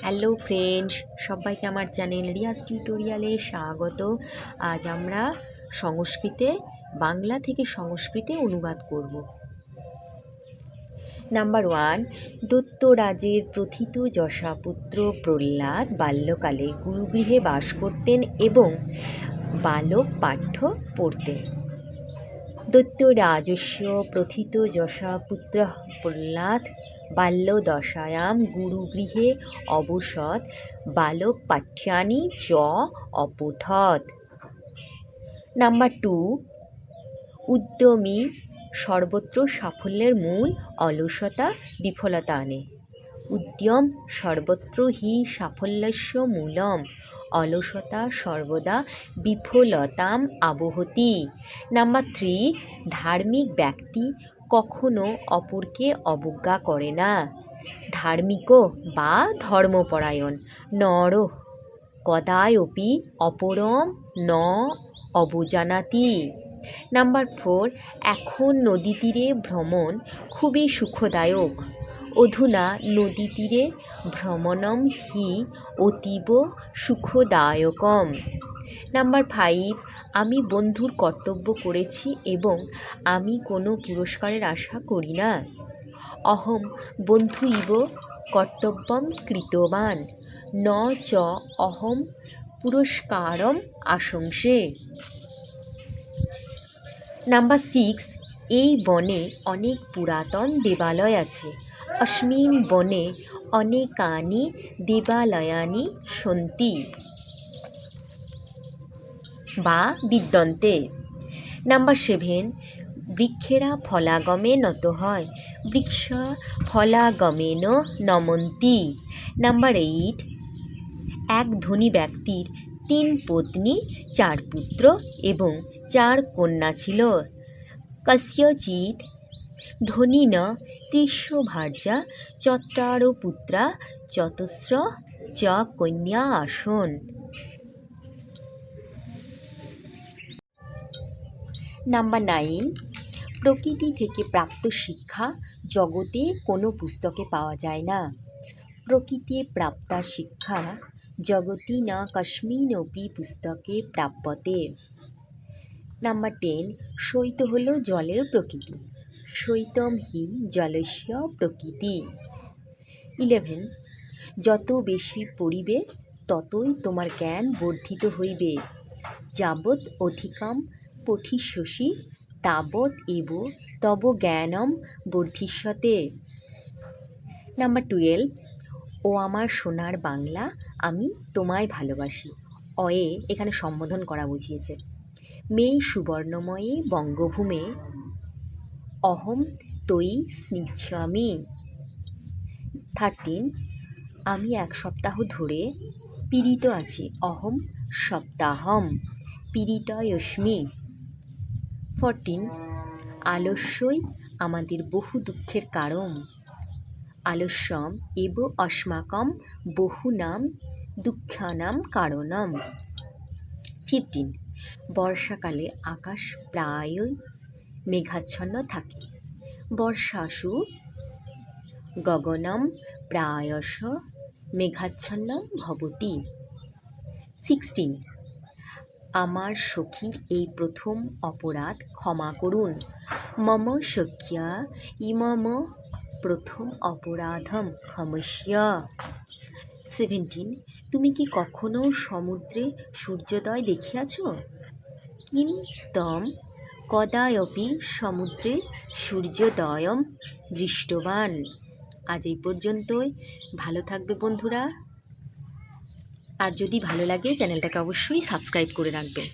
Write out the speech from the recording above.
Hello friends সবাইকে আমার channel Riaz টিউটোরিয়ালে স্বাগত। আজ আমরা সংস্কৃতে, বাংলা থেকে সংস্কৃতে অনুবাদ করব। নাম্বার ওয়ান দত্তরাজের প্রথিত যশাপুত্র প্রহ্লাদ বাল্যকালে গুরুগৃহে বাস করতেন এবং বালক পাঠ্য পড়তেন। দৈত্যরাজস্য প্রথিত যশাপুত্র প্রহ্লাদ বাল্যদশায়াম গুরুগৃহে অবসৎ বালক পাঠ্যানি চ অপঠৎ নাম্বার টু, উদ্যমী সর্বত্র সাফল্যের মূল অলসতা বিফলতা আনে। উদ্যম সর্বত্র হি সাফল্যস্য মূলম, অলসতা সর্বদা বিফলতাম আবহতি। নাম্বার থ্রি, ধার্মিক ব্যক্তি কখনো অপরকে অবজ্ঞা করে না। ধার্মিক বা ধর্মপরায়ণ, নর কদায়পি অপরম ন অবজানাতি। নাম্বার ফোর, এখন নদী তীরে ভ্রমণ খুবই সুখদায়ক। অধুনা নদী তীরে ভ্রমণম হি অতীব সুখদায়কম। নাম্বার ফাইভ আমি বন্ধুর কর্তব্য করেছি এবং আমি কোনো পুরস্কারের আশা করি না। অহম, বন্ধু ইব, কর্তব্যম কৃতবান। ন, চ, অহম, পুরস্কারম আশংসে। নাম্বার সিক্স এই বনে অনেক পুরাতন দেবালয় আছে। অস্মিন বনে অনেকানি দেবালয়ানি সন্তি। বা বিদ্যন্তে নাম্বার সেভেন, বৃক্ষেরা ফলাগমে নত হয়। বৃক্ষ ফলাগমেন নমন্তি। নাম্বার এইট, এক ধনী ব্যক্তির তিন পত্নী, চার পুত্র এবং চার কন্যা ছিল। কস্যচিৎ ধনীন ত্রিশ ভার্যা চত্বারো পুত্রা চতুস্র চ কন্যা আসন। নাম্বার নাইন প্রকৃতি থেকে প্রাপ্ত শিক্ষা জগতে কোনো পুস্তকে পাওয়া যায় না। প্রকৃতি প্রাপ্তা শিক্ষা জগতি না কস্মিনপি পুস্তকে প্রাপ্যতে। নাম্বার টেন শৈত হলো জলের প্রকৃতি। শৈতম হি জলস্য প্রকৃতি। ইলেভেন যত বেশি পড়িবে, ততই তোমার জ্ঞান বর্ধিত হইবে। যাবৎ অধিকম পঠিষ্যসি তাবৎ এব তব জ্ঞানম বর্ধিষ্যতে। নাম্বার টুয়েলভ, ও আমার সোনার বাংলা আমি তোমায় ভালোবাসি। অয়ে এখানে সম্বোধন করা বুঝিয়েছে। মেয়ে সুবর্ণময়ী বঙ্গভূমে অহম তৈ স্নিচ্ছামি। থার্টিন, আমি এক সপ্তাহ ধরে পীড়িত আছি। অহম সপ্তাহম পীড়িতয়স্মি। ফরটিন, আলস্যই আমাদের বহু দুঃখের কারণ। আলস্যম এব অস্মাকম বহুনাম দুঃখানাম কারণম। ফিফটিন, বর্ষাকালে আকাশ প্রায়ই মেঘাচ্ছন্ন থাকে। বর্ষাসু গগনম প্রায়শ মেঘাচ্ছন্ন ভবতি। সিক্সটিন আমার সখীর এই প্রথম অপরাধ ক্ষমা করুন। মম সখ্যা ইমম প্রথম অপরাধম ক্ষমস্য। সেভেন্টিন, তুমি কি কখনো সমুদ্রে সূর্যোদয় দেখিয়াছ? কিম তম কদায়পি সমুদ্রে সূর্যোদয়ম দৃষ্টবান। আজ এই পর্যন্তই। ভালো থাকবে বন্ধুরা। আর যদি ভালো লাগে চ্যানেলটাকে অবশ্যই সাবস্ক্রাইব করে রাখবে